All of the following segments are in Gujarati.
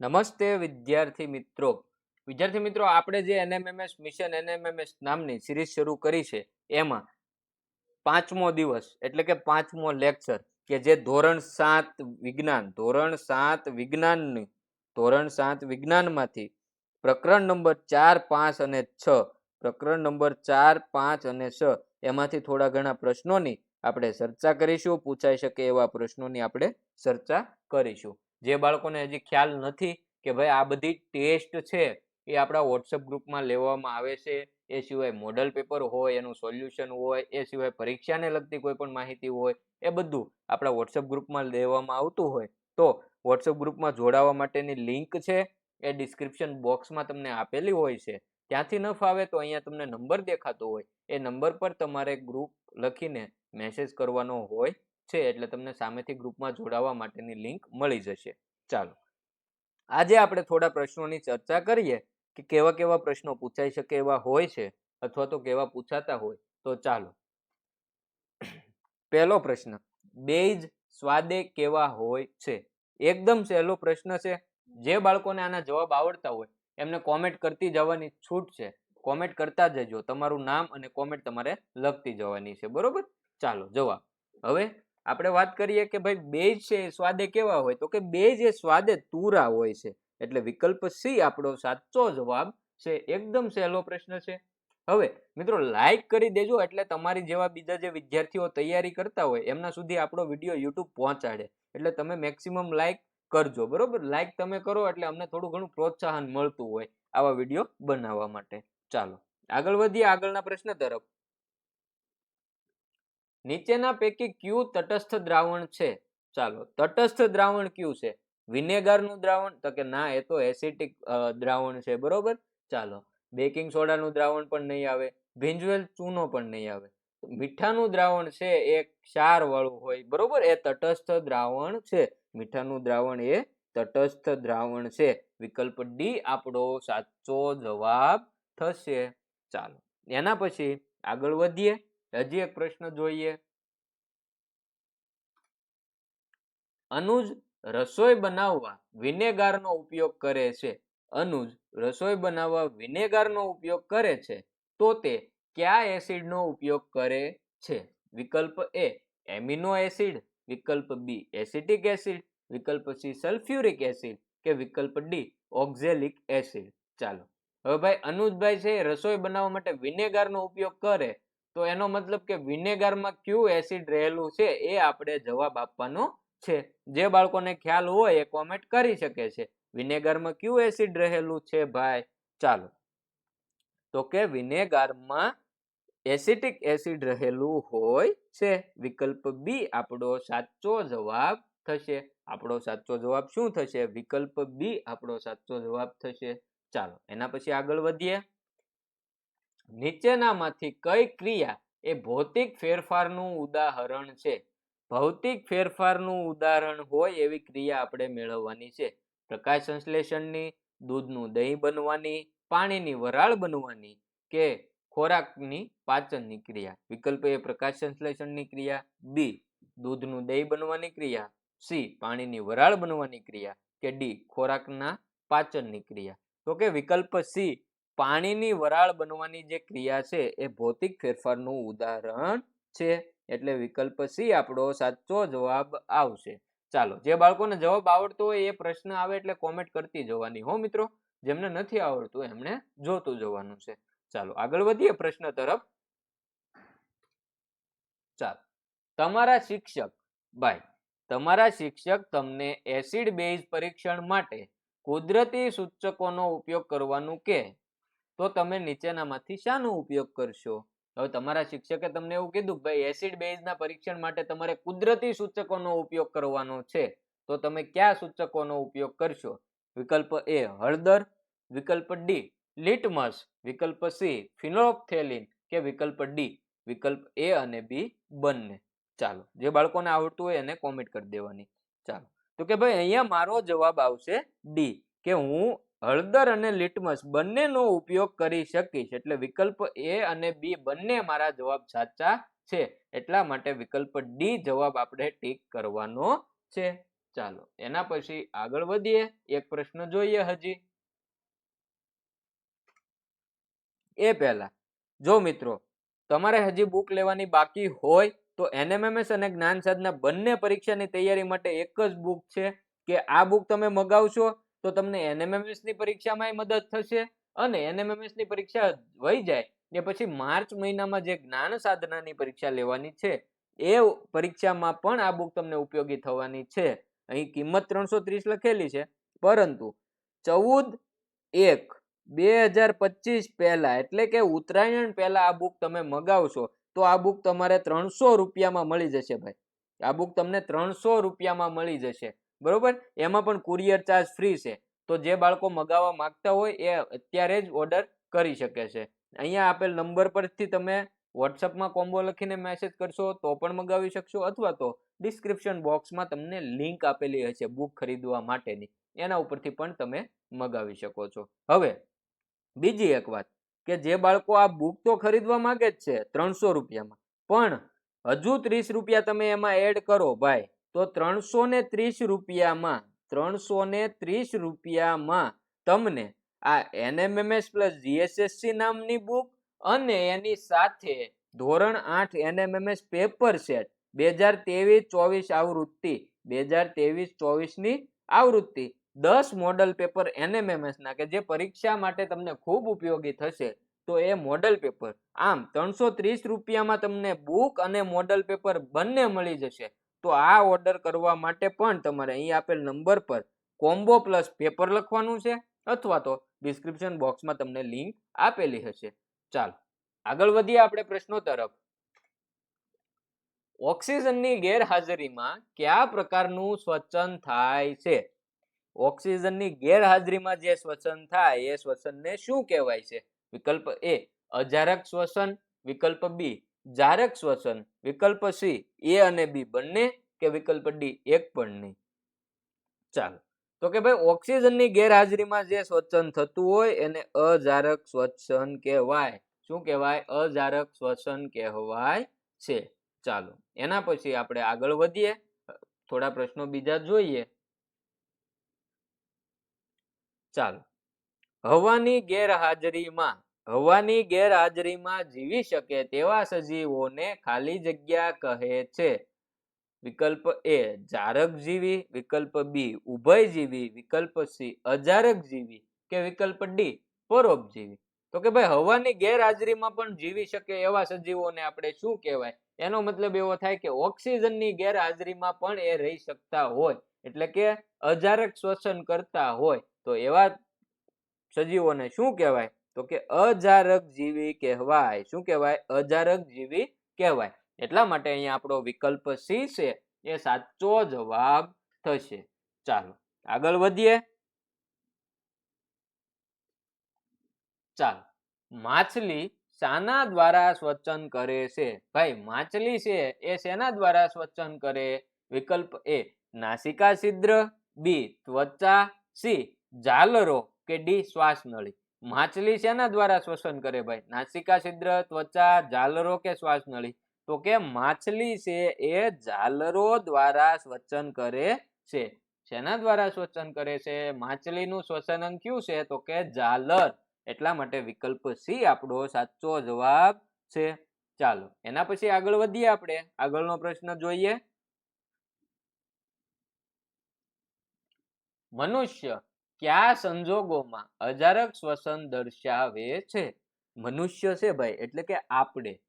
નમસ્તે વિદ્યાર્થી મિત્રો. વિદ્યાર્થી મિત્રો, આપણે જે એનએમએમએસ મિશન એનએમએમએસ નામની સિરીઝ શરૂ કરી છે, એમાં પાંચમો દિવસ, એટલે કે પાંચમો લેક્ચર, કે જે ધોરણ સાત વિજ્ઞાન, ધોરણ સાત વિજ્ઞાનની, ધોરણ સાત વિજ્ઞાનમાંથી પ્રકરણ નંબર ચાર, પાંચ અને છ, પ્રકરણ નંબર ચાર, પાંચ અને છ, એમાંથી થોડા ઘણા પ્રશ્નોની આપણે ચર્ચા કરીશું, પૂછાઈ શકે એવા પ્રશ્નોની આપણે ચર્ચા કરીશું. જે બાળકોને હજી ખ્યાલ નથી કે ભાઈ આ બધી ટેસ્ટ છે એ આપણા વોટ્સઅપ ગ્રુપમાં લેવામાં આવે છે, એ સિવાય મોડલ પેપર હોય, એનું સોલ્યુશન હોય, એ સિવાય પરીક્ષાને લગતી કોઈ પણ માહિતી હોય, એ બધું આપણા વોટ્સઅપ ગ્રુપમાં લેવામાં આવતું હોય. તો વોટ્સઅપ ગ્રુપમાં જોડાવા માટેની લિંક છે, એ ડિસ્ક્રિપ્શન બોક્સમાં તમને આપેલી હોય છે. ત્યાંથી ન ફાવે તો અહીંયા તમને નંબર દેખાતો હોય. એ નંબર પર તમારે ગ્રુપ લખીને મેસેજ કરવાનો હોય છે, એટલે તમને સામેથી ગ્રુપમાં જોડાવા માટેની લિંક મળી જશે. ચાલો. આજે આપણે થોડા પ્રશ્નોની ચર્ચા કરીએ કે કેવા કેવા પ્રશ્નો પૂછાઈ શકે એવા હોય છે અથવા તો કેવા પૂછાતા હોય. તો ચાલો. પહેલો પ્રશ્ન બેજ સ્વાદે કેવા હોય છે? એકદમ સહેલો પ્રશ્ન છે. જે બાળકોને આના જવાબ આવડતા હોય એમને કોમેન્ટ કરતી જવાની છૂટ છે. કોમેન્ટ કરતા જજો. તમારું નામ અને કોમેન્ટ તમારે લખતી જવાની છે. બરોબર? ચાલો, જવાબ. હવે આપણે વાત કરીએ કે ભાઈ, બેજ છે સ્વાદે કેવા હોય? તો કે બેજ એ સ્વાદે તુરા હોય છે. એટલે વિકલ્પ સી આપણો સાચો જવાબ છે. એકદમ સહેલો પ્રશ્ન છે. હવે મિત્રો લાઈક કરી દેજો એટલે તમારી જેવા બીજા જે વિદ્યાર્થીઓ તૈયારી કરતા હોય, એમના સુધી આપણો વીડિયો યુટ્યુબ પહોંચાડે. એટલે તમે મેક્સિમમ લાઈક કરજો, બરોબર? લાઈક તમે કરો એટલે અમને થોડું ઘણું પ્રોત્સાહન મળતું હોય આવા વીડિયો બનાવવા માટે. ચાલો, આગળ વધીએ, આગળના પ્રશ્ન તરફ. નીચેના પૈકી કયું તટસ્થ દ્રાવણ છે? ચાલો, તટસ્થ દ્રાવણ કયું છે? વિનેગારનું દ્રાવણ, તો કે ના, એ તો એસિટિક દ્રાવણ છે, બરોબર? ચાલો બેકિંગ સોડાનું દ્રાવણ પણ નહીં આવે, ભીંજવેલ ચૂનો પણ નહીં આવે. મીઠાનું દ્રાવણ છે એ ક્ષાર વાળું હોય, બરોબર? એ તટસ્થ દ્રાવણ છે. મીઠાનું દ્રાવણ એ તટસ્થ દ્રાવણ છે. વિકલ્પ ડી, આપણો સાચો જવાબ થશે. ચાલો, એના પછી આગળ વધીએ. હજી એક પ્રશ્ન જોઈએ. અનુજ રસોઈ બનાવવા વિનેગારનો ઉપયોગ કરે છે. અનુજ રસોઈ બનાવવા વિનેગારનો ઉપયોગ કરે છે. તો તે કયા એસિડનો ઉપયોગ કરે છે? વિકલ્પ એ, એમિનો એસિડ, વિકલ્પ બી, એસિટિક એસિડ, વિકલ્પ સી, સલ્ફ્યુરિક એસિડ કે વિકલ્પ ડી, ઓક્ઝેલિક એસિડ. ચાલો. હવે ભાઈ, અનુજભાઈ છે રસોઈ બનાવવા માટે વિનેગારનો ઉપયોગ કરે, તો એનો મતલબ કે વિનેગારમાં ક્યુ એસિડ રહેલું છે એ આપણે જવાબ આપવાનો છે. જે બાળકોને ખ્યાલ હોય એ કોમેન્ટ કરી શકે છે. વિનેગારમાં ક્યુ એસિડ રહેલું છે ભાઈ? ચાલો. તો કે વિનેગારમાં એસિટિક એસિડ રહેલું હોય છે. વિકલ્પ બી આપણો સાચો જવાબ થશે. આપણો સાચો જવાબ શું થશે? વિકલ્પ બી આપણો સાચો જવાબ થશે. ચાલો, એના પછી આગળ વધીએ. નીચેનામાંથી કઈ ક્રિયા એ ભૌતિક ફેરફારનું ઉદાહરણ છે? ભૌતિક ફેરફારનું ઉદાહરણ હોય એવી ક્રિયા આપણે મેળવવાની છે. પ્રકાશ સંશ્લેષણની, દૂધનું દહીં બનવાની, પાણીની વરાળ બનવાની કે ખોરાકની પાચનની ક્રિયા. વિકલ્પ એ પ્રકાશ સંશ્લેષણની ક્રિયા, બી, દૂધનું દહીં બનવાની ક્રિયા, સી, પાણીની વરાળ બનવાની ક્રિયા કે ડી, ખોરાકના પાચનની ક્રિયા. તો કે વિકલ્પ સી, પાણીની વરાળ બનવાની જે ક્રિયા છે એ ભૌતિક ફેરફારનું ઉદાહરણ છે. એટલે વિકલ્પ સી આપણો સાચો જવાબ આવશે. ચાલો, જે બાળકોને જવાબ આવડતો હોય એ પ્રશ્ન આવે એટલે કોમેન્ટ કરતી જવાની. હો મિત્રો, જેમને નથી આવડતું એમણે જોતું જવાનું છે. ચાલો, આગળ વધીએ પ્રશ્ન તરફ. ચાલો, તમારા શિક્ષક, ભાઈ, તમારા શિક્ષક તમને એસિડ બેઝ પરીક્ષણ માટે કુદરતી સૂચકોનો ઉપયોગ કરવાનું કે? તો તમે નીચેનામાંથી શાનો ઉપયોગ કરશો? હવે તમારા શિક્ષકે તમને એવું કીધું ભાઈ એસિડ બેઝના પરીક્ષણ માટે તમારે કુદરતી સૂચકોનો ઉપયોગ કરવાનો છે. તો તમે કયા સૂચકોનો ઉપયોગ કરશો? વિકલ્પ એ હળદર, વિકલ્પ ડી લિટમસ વિકલ્પ સી ફિનોપ્થેલિન કે વિકલ્પ ડી વિકલ્પ એ અને બી બંને. ચાલો, જે બાળકોને આવડતું હોય એને કોમેન્ટ કરી દેવાની. ચાલો, તો કે ભાઈ, અહીંયા મારો જવાબ આવશે ડી કે હું હળદર અને લિટમસ બંનેનો ઉપયોગ કરી શકીશ. એટલે વિકલ્પ એ અને બી બંને મારા જવાબ સાચા છે. એટલા માટે વિકલ્પ ડી જવાબ આપણે ટીક કરવાનો છે. ચાલો, એના પછી આગળ વધીએ. એક પ્રશ્ન જોઈએ હજી. એ પહેલા. જો મિત્રો, તમારે હજી બુક લેવાની બાકી હોય, તો એનએમએમએસ અને જ્ઞાન સાધના બંને પરીક્ષાની તૈયારી માટે એક જ બુક છે કે આ બુક તમે મગાવશો, તો તમને એનએમએમએસની પરીક્ષામાં મદદ થશે અને એનએમએમએસની પરીક્ષા વહી જાય ને પછી માર્ચ મહિનામાં જે જ્ઞાન સાધનાની પરીક્ષા લેવાની છે, એ પરીક્ષામાં પણ આ બુક તમને ઉપયોગી થવાની છે. અહીં કિંમત ત્રણસો ત્રીસ લખેલી છે, પરંતુ ચૌદ એક બે હજાર પચીસ પહેલા, એટલે કે ઉત્તરાયણ પહેલા આ બુક તમે મગાવશો, તો આ બુક તમારે ત્રણસો રૂપિયામાં મળી જશે ભાઈ. આ બુક તમને ત્રણસો રૂપિયામાં મળી જશે. બરોબર? એમાં પણ કુરિયર ચાર્જ ફ્રી છે. તો જે બાળકો મગાવવા માંગતા હોય એ અત્યારે જ ઓર્ડર કરી શકે છે. અહીંયા આપેલ નંબર પરથી તમે વોટ્સઅપમાં કોમ્બો લખીને મેસેજ કરશો, તો પણ મગાવી શકશો, અથવા તો ડિસ્ક્રિપ્શન બોક્સમાં તમને લિંક આપેલી હશે બુક ખરીદવા માટેની. એના ઉપરથી પણ તમે મગાવી શકો છો. હવે બીજી એક વાત, કે જે બાળકો આ બુક તો ખરીદવા માંગે જ છે, ત્રણસો રૂપિયામાં. પણ હજુ ત્રીસ રૂપિયા તમે એમાં એડ કરો ભાઈ, તો ત્રણસો ને ત્રીસ રૂપિયામાં ત્રણસો ને ત્રીસ રૂપિયામાં તમને આ એનએમએમએસ પ્લસ જીએસએસસી નામની બુક અને એની સાથે ધોરણ આઠ એનએમએમએસ પેપર સેટ, બે હજાર તેવીસ ચોવીસ આવૃત્તિ, બે હજાર ત્રેવીસ ચોવીસની આવૃત્તિ દસ મોડલ પેપર એનએમએમએસના કે જે પરીક્ષા માટે તમને ખૂબ ઉપયોગી થશે, તો એ મોડલ પેપર આમ, ત્રણસો ત્રીસ રૂપિયામાં તમને બુક અને મોડલ પેપર બંને મળી જશે. તો આ ઓર્ડર કરવા માટે પણ તમારે અહીં આપેલ નંબર પર કોમ્બો પ્લસ પેપર લખવાનું છે, અથવા તો ડિસ્ક્રિપ્શન બોક્સમાં તમને લિંક આપેલી હશે. ચાલો, આગળ વધીએ આપણે પ્રશ્નો તરફ. ઓક્સિજનની ગેરહાજરીમાં કયા પ્રકારનું શ્વસન થાય છે? ઓક્સિજનની ગેરહાજરીમાં જે શ્વસન થાય, એ શ્વસનને શું કહેવાય છે? વિકલ્પ એ, અજારક શ્વસન, વિકલ્પ બી જારક શ્વસન, વિકલ્પ સી એ અને બી બંને કે વિકલ્પ ડી એક પણ નહીં? ચાલો, તો કે ભાઈ ઓક્સિજનની ગેરહાજરીમાં જે શ્વસન થતું હોય એને અજારક શ્વસન કહેવાય. શું કહેવાય? અજારક શ્વસન કહેવાય છે. ચાલો, એના પછી આપણે આગળ વધીએ. થોડા પ્રશ્નો બીજા જોઈએ. ચાલો. હવાની ગેરહાજરીમાં હવાની ગેરહાજરીમાં જીવી શકે તેવા સજીવોને ખાલી જગ્યા કહે છે. વિકલ્પ એ, જારક જીવી, વિકલ્પ બી ઉભયજીવી વિકલ્પ સી, અજારક જીવી કે વિકલ્પ ડી પરોપજીવી તો કે ભાઈ, હવાની ગેરહાજરીમાં પણ જીવી શકે એવા સજીવોને આપણે શું કહેવાય? એનો મતલબ એવો થાય કે ઓક્સિજનની ગેરહાજરીમાં પણ એ રહી શકતા હોય. એટલે કે અજારક શ્વસન કરતા હોય. તો એવા સજીવોને શું કહેવાય? તો કે અજારક જીવી કહેવાય. શું કહેવાય? અજારક જીવી કહેવાય. એટલા માટે અહીંયા આપણો વિકલ્પ સી છે, એ સાચો જવાબ થશે. ચાલો, આગળ વધીએ. ચાલો, માછલી શાના દ્વારા સ્વચન કરે છે? ભાઈ, માછલી છે, એ શેના દ્વારા સ્વચન કરે? વિકલ્પ એ, નાસિકા છિદ્ર, બી, ત્વચા, સી જાલરો કે ડી શ્વાસ નળી માછલી શેના દ્વારા શ્વસન કરે ભાઈ? નાસિકા છિદ્ર, ત્વચા જાલરો કે શ્વાસ નળી તો કે માછલી છે એ જાલરો દ્વારા શ્વસન કરે છે. શેના દ્વારા શ્વસન કરે છે? માછલીનું શ્વસન કયું છે? તો કે જાલર એટલા માટે વિકલ્પ સી આપણો સાચો જવાબ છે. ચાલો, એના પછી આગળ વધીએ આપણે. આગળનો પ્રશ્ન જોઈએ. મનુષ્ય કયા સંજોગોમાં અજારક શ્વસન દર્શાવે છે? મનુષ્ય છે ભાઈ, એટલે કે આપણે.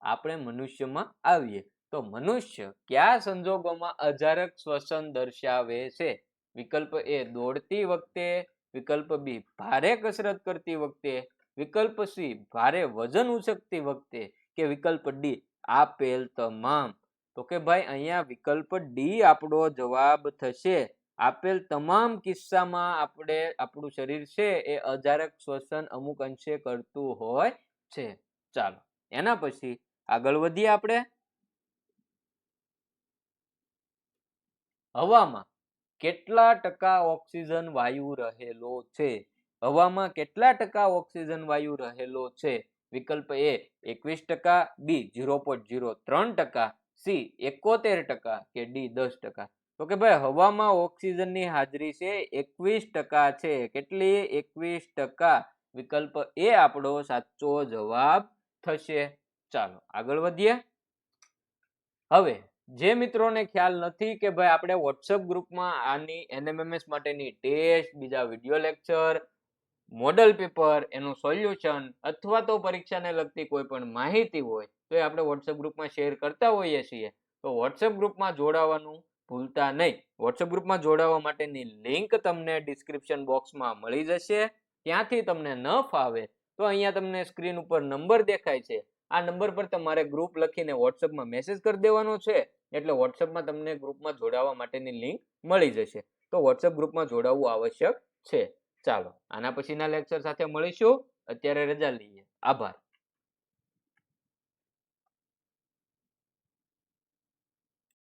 આપણે મનુષ્યમાં આવીએ. તો મનુષ્ય કયા સંજોગોમાં અજારક શ્વસન દર્શાવે છે? વિકલ્પ એ, દોડતી વખતે. વિકલ્પ બી, ભારે કસરત કરતી વખતે. વિકલ્પ સી, ભારે વજન ઉચકતી વખતે. કે વિકલ્પ ડી, આપેલ તમામ. તો કે ભાઈ, અહીંયા વિકલ્પ ડી આપણો જવાબ થશે. આપેલ તમામ કિસ્સામાં આપણે, આપણું શરીર છે એ અજારક શ્વસન અમુક અંશે કરતું હોય છે. ચાલો, એના પછી આગળ વધીએ આપણે. હવામાં કેટલા ટકા ઓક્સિજન વાયુ રહેલો છે? હવામાં કેટલા ટકા ઓક્સિજન વાયુ રહેલો છે? વિકલ્પ એ એકવીસ ટકા, બી ઝીરો પોઈન્ટ ઝીરો ત્રણ ટકા, સી એકોતેર ટકા કે ડી દસ ટકા? તો કે ભાઈ હવામાં ઓક્સિજનની હાજરી છે એકવીસ ટકા છે. કેટલી? એકવીસ ટકા. વિકલ્પ એ આપણો સાચો જવાબ થશે. ચાલો, આગળ વધીએ. હવે, જે મિત્રોને ખ્યાલ નથી કે ભાઈ આપણે વોટ્સઅપ ગ્રુપમાં આની એનએમએમએસ માટેની ટેસ્ટ, બીજા વીડિયો લેક્ચર, મોડલ પેપર, એનું સોલ્યુશન અથવા તો પરીક્ષાને લગતી કોઈ પણ માહિતી હોય તો એ આપણે વોટ્સઅપ ગ્રુપમાં શેર કરતા હોઈએ છીએ. તો વોટ્સઅપ ગ્રુપમાં જોડાવાનું ભૂલતા નહીં. વોટ્સએપ ગ્રુપમાં જોડાવા માટેની લિંક તમને ડિસ્ક્રિપ્શન બોક્સમાં મળી જશે. ત્યાંથી તમને ન ફાવે તો અહીંયા તમને સ્ક્રીન ઉપર નંબર દેખાય છે. આ નંબર પર તમારે ગ્રુપ લખીને વોટ્સઅપમાં મેસેજ કરી દેવાનો છે. એટલે વોટ્સઅપમાં તમને ગ્રુપમાં જોડાવા માટેની લિંક મળી જશે. તો વોટ્સઅપ ગ્રુપમાં જોડાવવું આવશ્યક છે. ચાલો, આના પછીના લેક્ચર સાથે મળીશું. અત્યારે રજા લઈએ. આભાર.